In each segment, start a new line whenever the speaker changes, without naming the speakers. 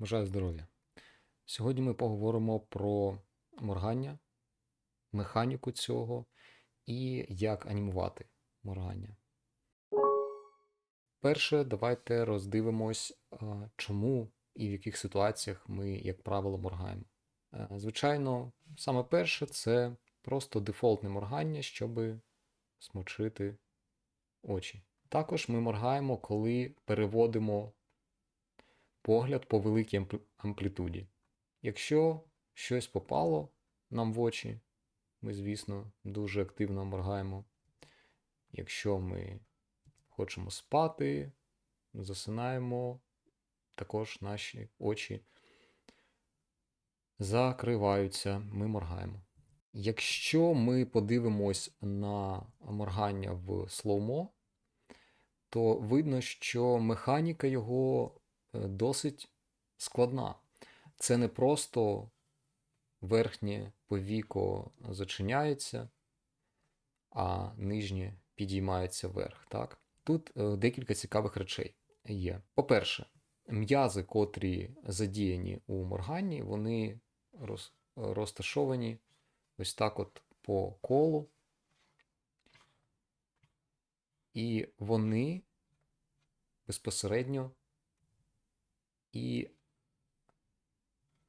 Бажаю здоров'я. Сьогодні ми поговоримо про моргання, механіку цього і як анімувати моргання. Перше, давайте роздивимось, чому і в яких ситуаціях ми, як правило, моргаємо. Е, Звичайно, саме перше це просто дефолтне моргання, щоб смочити очі. Також ми моргаємо, коли переводимо погляд по великій амплітуді. Якщо щось попало нам в очі, ми, звісно, дуже активно моргаємо. Якщо ми хочемо спати, засинаємо, також наші очі закриваються, ми моргаємо. Якщо ми подивимось на моргання в слоумо, то видно, що механіка його досить складна. Це не просто верхнє повіко зачиняється, а нижнє підіймається вверх. Так? Тут е, декілька цікавих речей є. По-перше, м'язи, котрі задіяні у морганні, вони роз, розташовані ось так от по колу. І вони безпосередньо і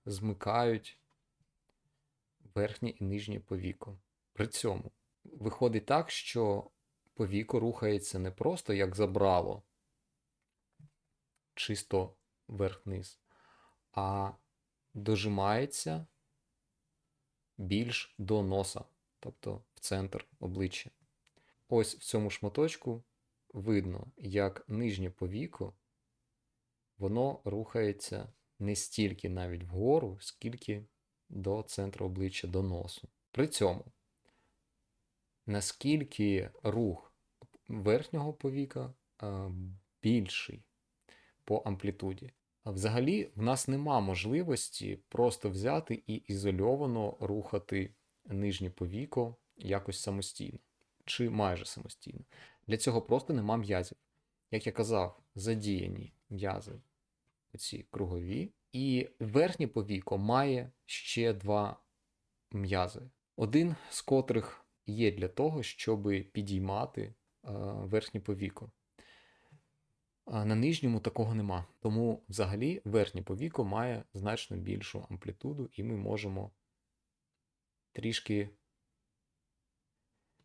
змикають верхнє і нижнє повіко. При цьому виходить так, що повіко рухається не просто як забрало, чисто вверх-низ, а дожимається більш до носа, тобто в центр обличчя. Ось в цьому шматочку видно, як нижнє повіко, воно рухається не стільки навіть вгору, скільки до центру обличчя, до носу. При цьому, наскільки рух верхнього повіка більший по амплітуді. Взагалі, в нас нема можливості просто взяти і ізольовано рухати нижнє повіко якось самостійно чи майже самостійно. Для цього просто нема м'язів. Як я казав, задіяні м'язи оці кругові, і верхнє повіко має ще два м'язи. Один з котрих є для того, щоб підіймати е, верхнє повіко. На нижньому такого нема. Тому взагалі верхнє повіко має значно більшу амплітуду, і ми можемо трішки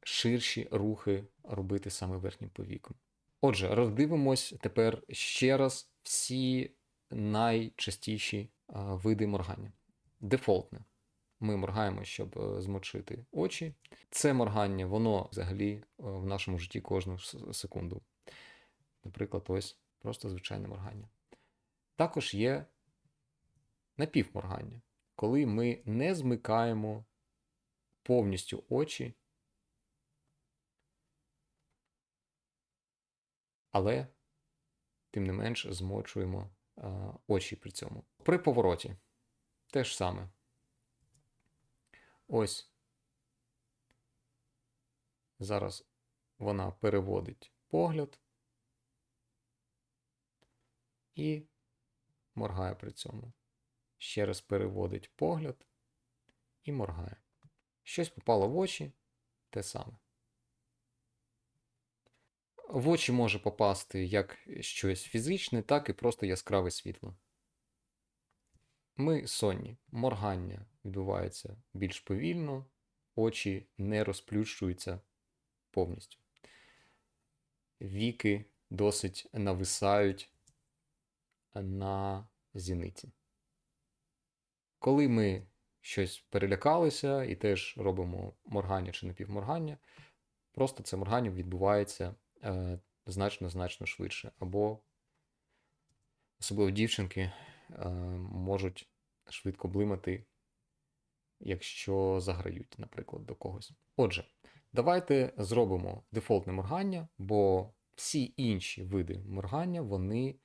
ширші рухи робити саме верхнім повіком. Отже, роздивимось тепер ще раз всі найчастіші види моргання. Дефолтне. Ми моргаємо, щоб е, змочити очі. Це моргання, воно взагалі е, в нашому житті кожну секунду. Наприклад, ось просто звичайне моргання. Також є напівморгання, коли ми не змикаємо повністю очі, але тим не менш змочуємо очі при цьому. При повороті те ж саме. Ось зараз вона переводить погляд і моргає при цьому. Ще раз переводить погляд і моргає. Щось попало в очі те саме. В очі може попасти як щось фізичне, так і просто яскраве світло. Ми сонні. Моргання відбувається більш повільно, очі не розплющуються повністю. Віки досить нависають на зіниці. Коли ми щось перелякалися і теж робимо моргання чи напівморгання, просто це моргання відбувається значно-значно швидше. Або особливо дівчинки е, можуть швидко блимати, якщо заграють, наприклад, до когось. Отже, давайте зробимо дефолтне моргання, бо всі інші види моргання вони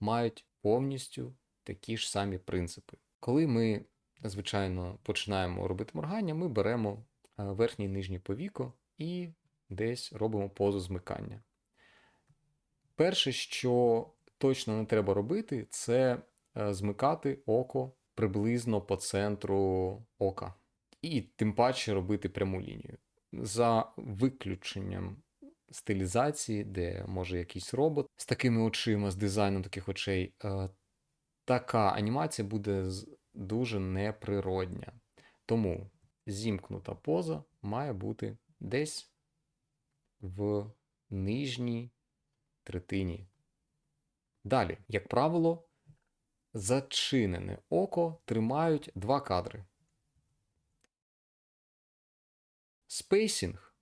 мають повністю такі ж самі принципи. Коли ми, звичайно, починаємо робити моргання, ми беремо е, верхнє і нижнє повіко і десь робимо позу змикання. Перше, що точно не треба робити, це е, змикати око приблизно по центру ока. І тим паче робити пряму лінію. За виключенням стилізації, де може якийсь робот з такими очима, з дизайном таких очей, е, така анімація буде дуже неприродня. Тому зімкнута поза має бути десь в нижній третині. Далі, як правило, зачинене око тримають два кадри. Спейсінг,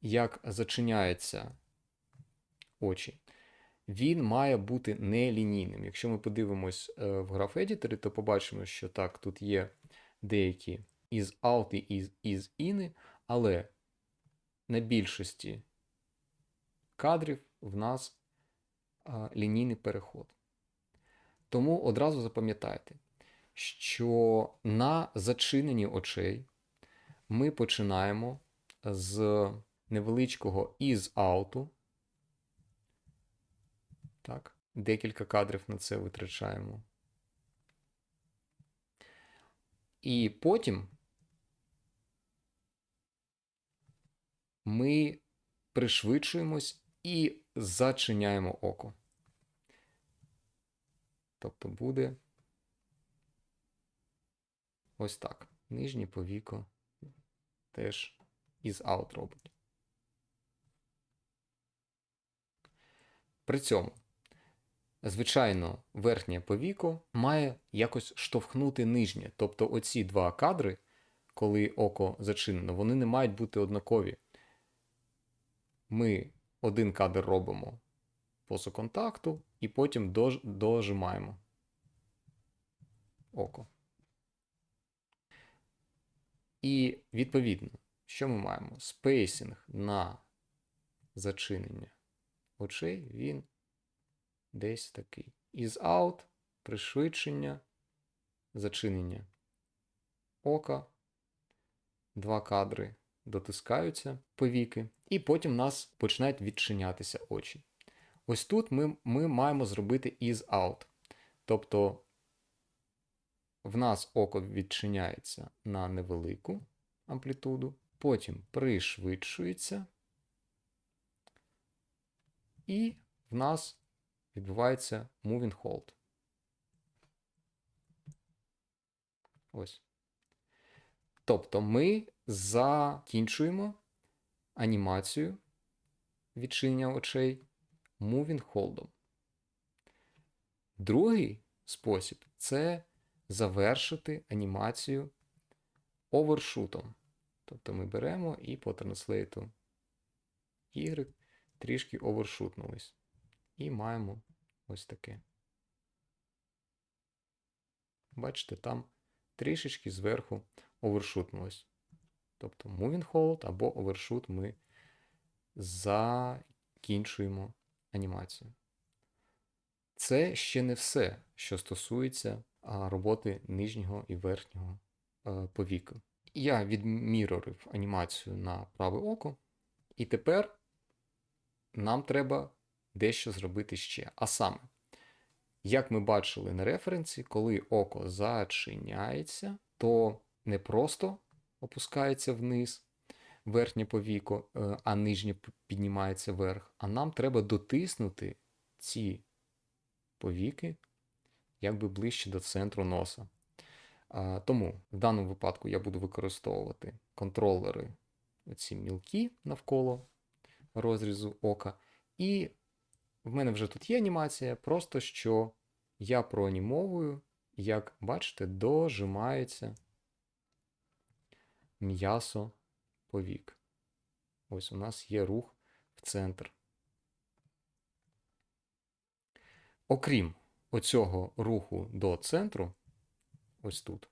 як зачиняються очі, він має бути нелінійним. Якщо ми подивимось е, в граф едітори, то побачимо, що так, тут є деякі із out і із, іни, але на більшості кадрів в нас лінійний переход. Тому одразу запам'ятайте, що на зачиненні очей ми починаємо з невеличкого із ауту. Так, декілька кадрів на це витрачаємо. І потім ми пришвидшуємось і зачиняємо око. Тобто буде ось так. Нижнє повіко теж із out робить. При цьому, звичайно, верхнє повіко має якось штовхнути нижнє. Тобто оці два кадри, коли око зачинено, вони не мають бути однакові. Ми один кадр робимо поза контакту і потім дож, дожимаємо око. І відповідно, що ми маємо? Спейсінг на зачинення очей, він десь такий. Із out, пришвидшення, зачинення ока, два кадри дотискаються повіки, і потім в нас починають відчинятися очі. Ось тут ми, ми маємо зробити is out. Тобто в нас око відчиняється на невелику амплітуду, потім пришвидшується, і в нас відбувається moving hold. Ось. Тобто ми закінчуємо анімацію відчинення очей moving hold. Другий спосіб це завершити анімацію овершутом. Тобто ми беремо і по транслейту Y трішки овершутнулись. І маємо ось таке. Бачите, там трішечки зверху овершутнулось. Тобто moving hold або overshoot ми закінчуємо анімацію. Це ще не все, що стосується роботи нижнього і верхнього а, повіку. Я відмірорив анімацію на праве око, і тепер нам треба дещо зробити ще. А саме, як ми бачили на референсі, коли око зачиняється, то не просто опускається вниз верхнє повіко, е, а нижнє піднімається вверх. А нам треба дотиснути ці повіки якби ближче до центру носа. Тому в даному випадку я буду використовувати контролери, оці мілкі навколо розрізу ока. І в мене вже тут є анімація, просто що я проанімовую, як бачите, дожимається м'ясо повік. Ось у нас є рух в центр. Окрім оцього руху до центру, ось тут,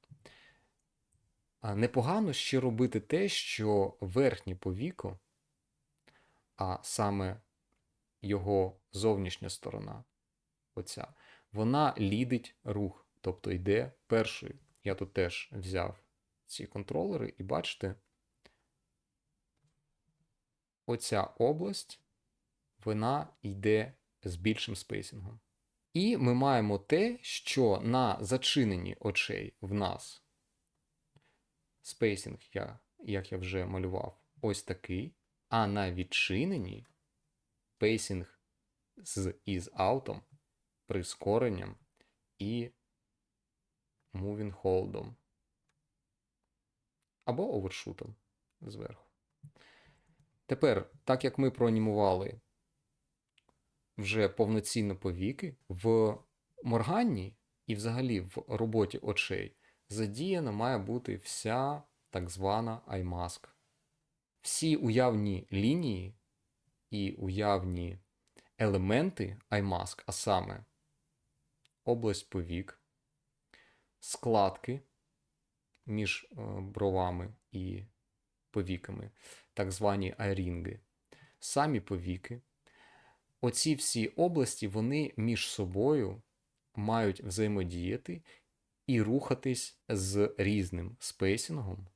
непогано ще робити те, що верхнє повіко, а саме його зовнішня сторона, оця, вона лідить рух, тобто йде першою. Я тут теж взяв ці контролери, і бачите, оця область, вона йде з більшим спейсингом. І ми маємо те, що на зачиненні очей в нас спейсинг, я, як я вже малював, ось такий, а на відчиненні пейсинг з із аутом, прискоренням і moving холдом. Або овершутом зверху. Тепер, так як ми проанімували вже повноцінно повіки, в морганні і взагалі в роботі очей задіяна має бути вся так звана eye-mask. Всі уявні лінії і уявні елементи eye-mask, а саме область повік, складки між е, бровами і повіками, так звані айрінги, самі повіки. Оці всі області вони між собою мають взаємодіяти і рухатись з різним спейсингом,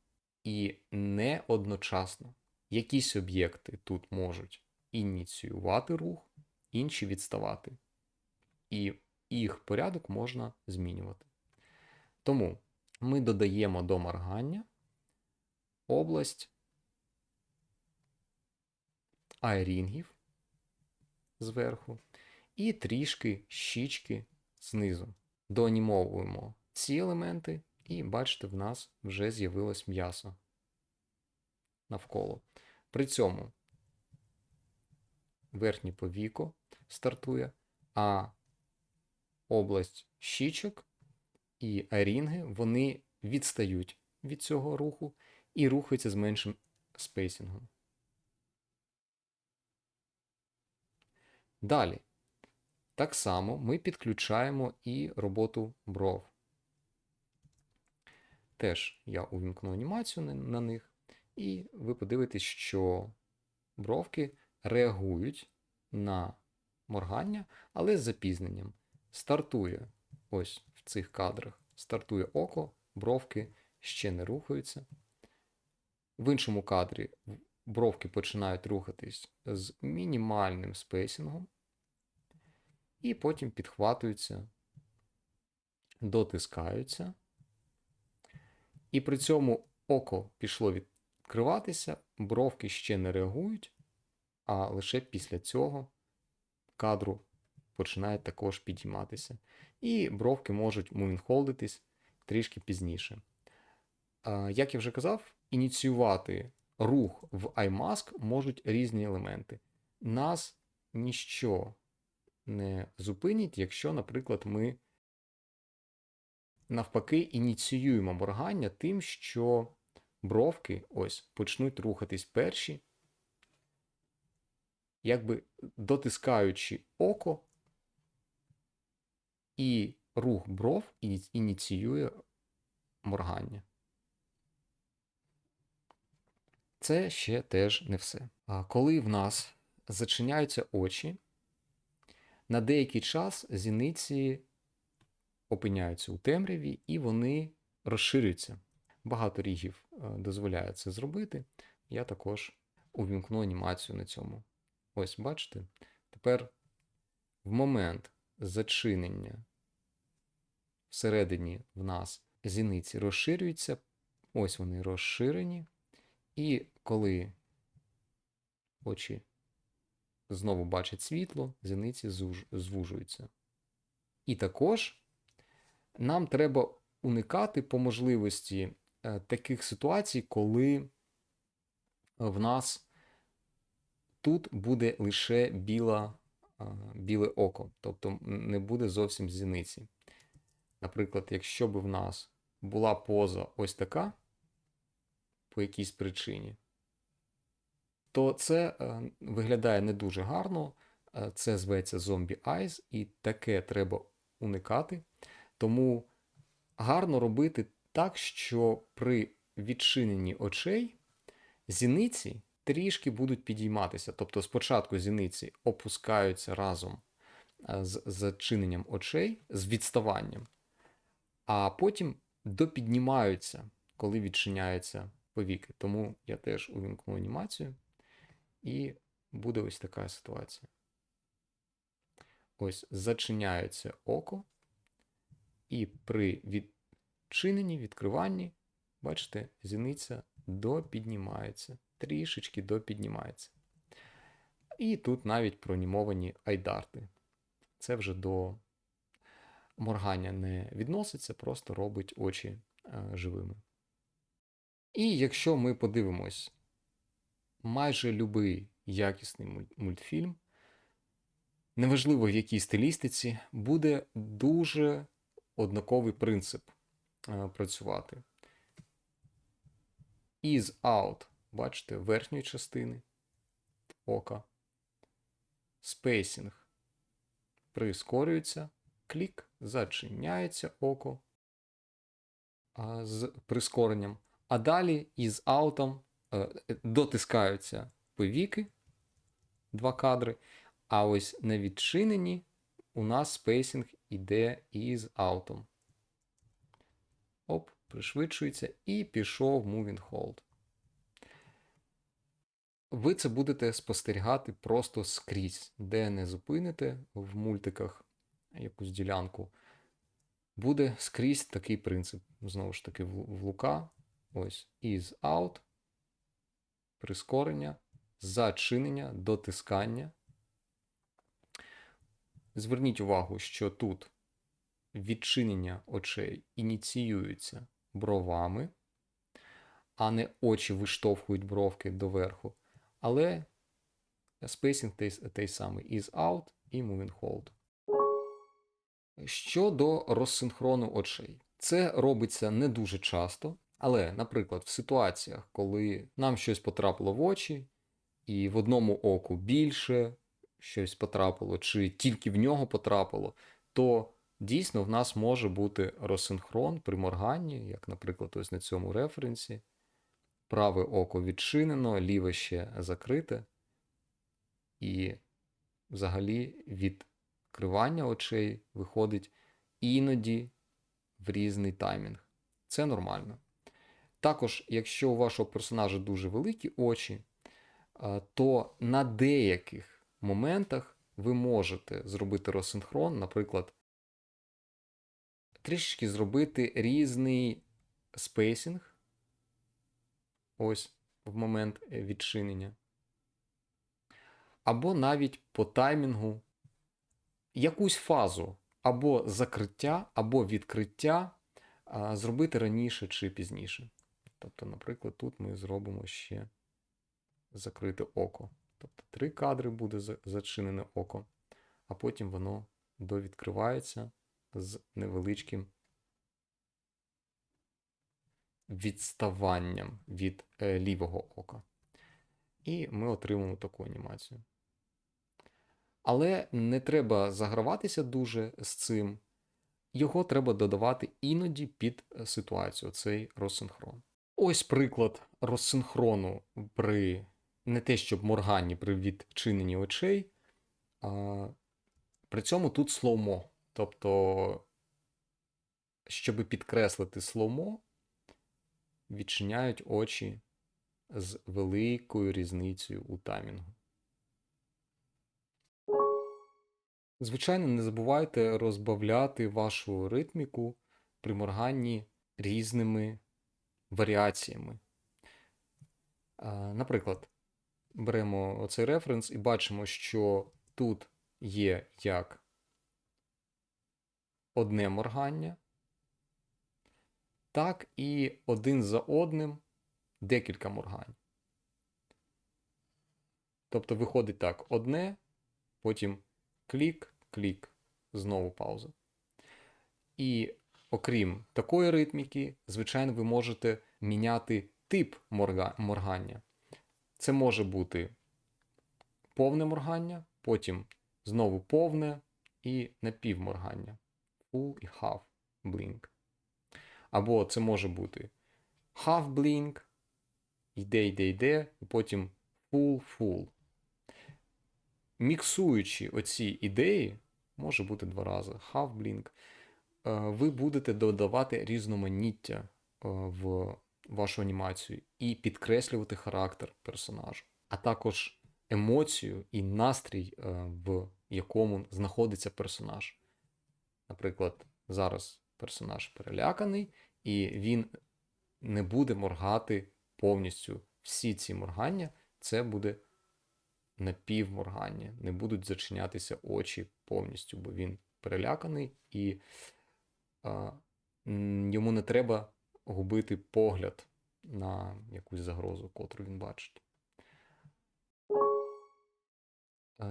і не одночасно. Якісь об'єкти тут можуть ініціювати рух, інші відставати. І їх порядок можна змінювати. Тому ми додаємо до моргання область айрінгів зверху і трішки щічки знизу. Доанімовуємо ці елементи, і бачите, в нас вже з'явилось м'ясо навколо. При цьому верхнє повіко стартує, а область щічок і арінги вони відстають від цього руху і рухаються з меншим спейсингом. Далі. Так само ми підключаємо і роботу бров. Теж я увімкну анімацію на, них, і ви подивитесь, що бровки реагують на моргання, але з запізненням. Стартує ось цих кадрах, стартує око, бровки ще не рухаються. В іншому кадрі бровки починають рухатись з мінімальним спейсингом, і потім підхватуються, дотискаються. І при цьому око пішло відкриватися, бровки ще не реагують, а лише після цього кадру починає також підійматися. І бровки можуть мувінхолдитись трішки пізніше. Як я вже казав, ініціювати рух в iMask можуть різні елементи. Нас ніщо не зупинить, якщо, наприклад, ми навпаки ініціюємо моргання тим, що бровки ось почнуть рухатись перші, якби дотискаючи око, і рух бров ініціює моргання. Це ще теж не все. Коли в нас зачиняються очі, на деякий час зіниці опиняються у темряві і вони розширюються. Багато рігів е, дозволяє це зробити. Я також увімкну анімацію на цьому. Ось, бачите? Тепер в момент зачинення всередині в нас зіниці розширюються. Ось вони розширені. І коли очі знову бачать світло, зіниці звужуються. І також нам треба уникати по можливості е, таких ситуацій, коли в нас тут буде лише біла, біле око, тобто не буде зовсім зіниці. Наприклад, якщо б в нас була поза ось така по якійсь причині, то це е, виглядає не дуже гарно. Е, це зветься Zombie Eyes, і таке треба уникати. Тому гарно робити так, що при відчиненні очей зіниці трішки будуть підійматися. Тобто спочатку зіниці опускаються разом е, з зачиненням очей, з відставанням, а потім допіднімаються, коли відчиняються повіки. Тому я теж увімкну анімацію. І буде ось така ситуація. ось зачиняється око, і при відчиненні, відкриванні, бачите, зіниця допіднімається, трішечки допіднімається. І тут навіть пронімовані айдарти. Це вже до моргання не відноситься, просто робить очі е, живими. І якщо ми подивимось майже любий якісний мультфільм, неважливо в якій стилістиці, буде дуже однаковий принцип е, працювати. Is out, бачите, верхньої частини ока. Спейсінг прискорюється, клік, зачиняється око а, з прискоренням. А далі із аутом е, дотискаються повіки, два кадри. А ось на відчиненні у нас спейсінг іде із аутом. Оп, пришвидшується і пішов moving hold. Ви це будете спостерігати просто скрізь, де не зупините в мультиках якусь ділянку. Буде скрізь такий принцип. Знову ж таки, в Лука. Ось is out, прискорення, зачинення, дотискання. Зверніть увагу, що тут відчинення очей ініціюється бровами, а не очі виштовхують бровки доверху. Але спейсінг той, той самий is out і moving hold. Щодо розсинхрону очей, це робиться не дуже часто, але, наприклад, в ситуаціях, коли нам щось потрапило в очі, і в одному оку більше щось потрапило, чи тільки в нього потрапило, то дійсно в нас може бути розсинхрон при морганні, як, наприклад, ось на цьому референсі. Праве око відчинено, ліве ще закрите, і взагалі відкривання очей виходить іноді в різний таймінг. Це нормально. Також, якщо у вашого персонажа дуже великі очі, то на деяких моментах ви можете зробити розсинхрон, наприклад, трішечки зробити різний спейсінг. Ось в момент е, відчинення. Або навіть по таймінгу якусь фазу або закриття, або відкриття зробити раніше чи пізніше. Тобто, наприклад, тут ми зробимо ще закрите око. Тобто три кадри буде зачинене око, а потім воно довідкривається з невеличким відставанням від е, лівого ока. І ми отримаємо таку анімацію. Але не треба заграватися дуже з цим. Його треба додавати іноді під е, ситуацію, цей розсинхрон. Ось приклад розсинхрону при не те, щоб морганні при відчиненні очей. А, при цьому тут слоумо. Тобто, щоб підкреслити слоумо, відчиняють очі з великою різницею у таймінгу. Звичайно, не забувайте розбавляти вашу ритміку при морганні різними варіаціями. Наприклад, беремо оцей референс і бачимо, що тут є як одне моргання, так і один за одним декілька моргань. Тобто виходить так: одне, потім клік, клік, знову пауза. І окрім такої ритміки, звичайно, ви можете міняти тип морга- моргання. Це може бути повне моргання, потім знову повне і напівморгання. Full і half blink. Або це може бути half blink, йде, йде, йде, і потім full, full. Міксуючи оці ідеї, може бути два рази half blink, е, ви будете додавати різноманіття е, в вашу анімацію і підкреслювати характер персонажа, а також емоцію і настрій е, в якому знаходиться персонаж. Наприклад, зараз персонаж переляканий, і він не буде моргати повністю. Всі ці моргання це буде напівморгання, не будуть зачинятися очі повністю, бо він переляканий і а, йому не треба губити погляд на якусь загрозу, котру він бачить.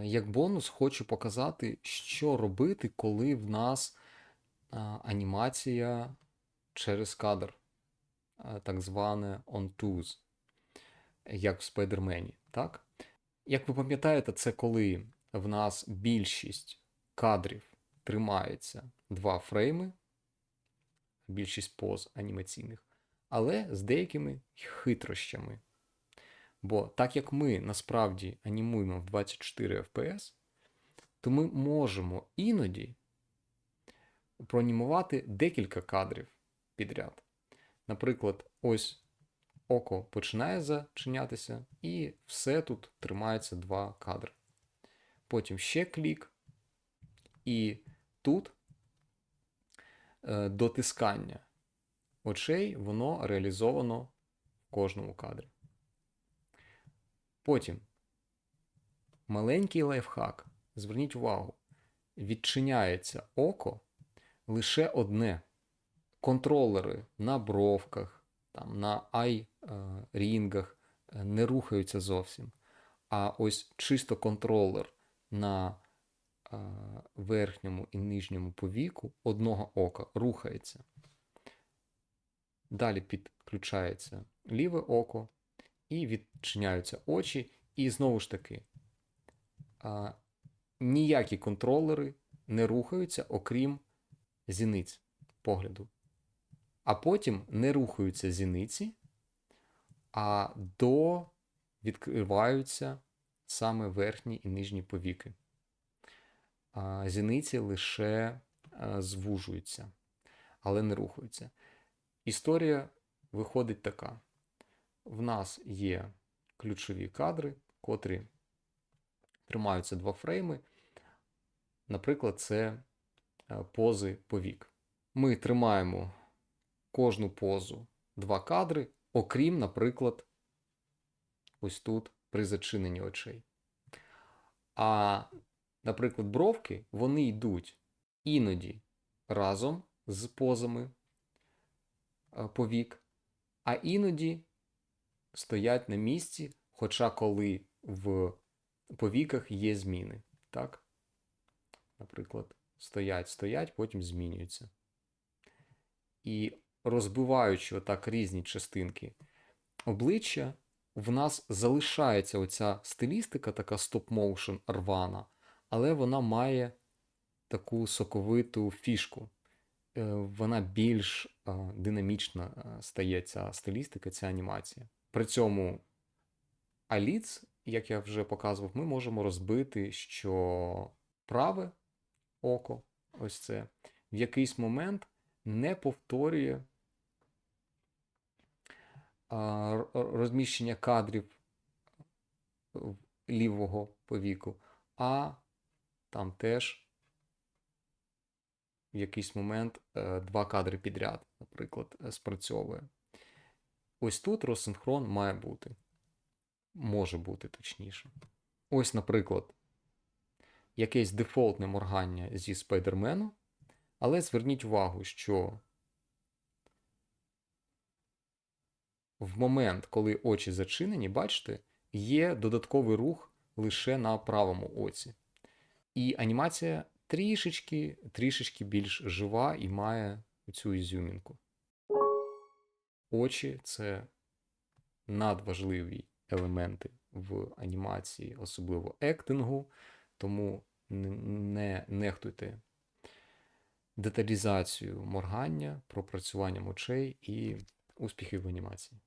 Як бонус, хочу показати, що робити, коли в нас анімація через кадр, так зване on-toos, як в Спайдермені. Так? Як ви пам'ятаєте, це коли в нас більшість кадрів тримається два фрейми, більшість поз анімаційних, але з деякими хитрощами. Бо так як ми насправді анімуємо в 24 FPS, то ми можемо іноді проанімувати декілька кадрів підряд. Наприклад, ось око починає зачинятися, і все тут тримається два кадри. Потім ще клік, і тут е, дотискання очей, воно реалізовано в кожному кадрі. Потім маленький лайфхак. Зверніть увагу, відчиняється око лише одне. Контролери на бровках, там, на ай-рінгах не рухаються зовсім. А ось чисто контролер на е, верхньому і нижньому повіку одного ока рухається. Далі підключається ліве око, і відчиняються очі. І знову ж таки, ніякі контролери не рухаються, окрім зіниць погляду. А потім не рухаються зіниці, а до відкриваються саме верхні і нижні повіки. Зіниці лише звужуються, але не рухаються. Історія виходить така в нас є ключові кадри, котрі тримаються два фрейми. Наприклад, це е, пози повік. Ми тримаємо кожну позу два кадри, окрім, наприклад, ось тут при зачиненні очей. А, наприклад, бровки вони йдуть іноді разом з позами е, повік, а іноді стоять на місці, хоча коли в повіках є зміни. Так? Наприклад, стоять, стоять, потім змінюються. І розбиваючи отак різні частинки обличчя, в нас залишається оця стилістика, така стоп-моушен рвана, але вона має таку соковиту фішку. Е, Вона більш е, динамічна е, стає ця стилістика, ця анімація. При цьому аліц, як я вже показував, ми можемо розбити, що праве око, ось це, в якийсь момент не повторює розміщення кадрів лівого повіку, а там теж в якийсь момент е, два кадри підряд, наприклад, е, спрацьовує. Ось тут розсинхрон має бути. Може бути точніше. Ось, наприклад, якесь дефолтне моргання зі спайдермену, але зверніть увагу, що в момент, коли очі зачинені, бачите, є додатковий рух лише на правому оці. І анімація трішечки, трішечки більш жива і має цю ізюмінку. Очі це надважливі елементи в анімації, особливо ектингу, тому не нехтуйте деталізацію моргання, пропрацюванням очей і успіхів в анімації.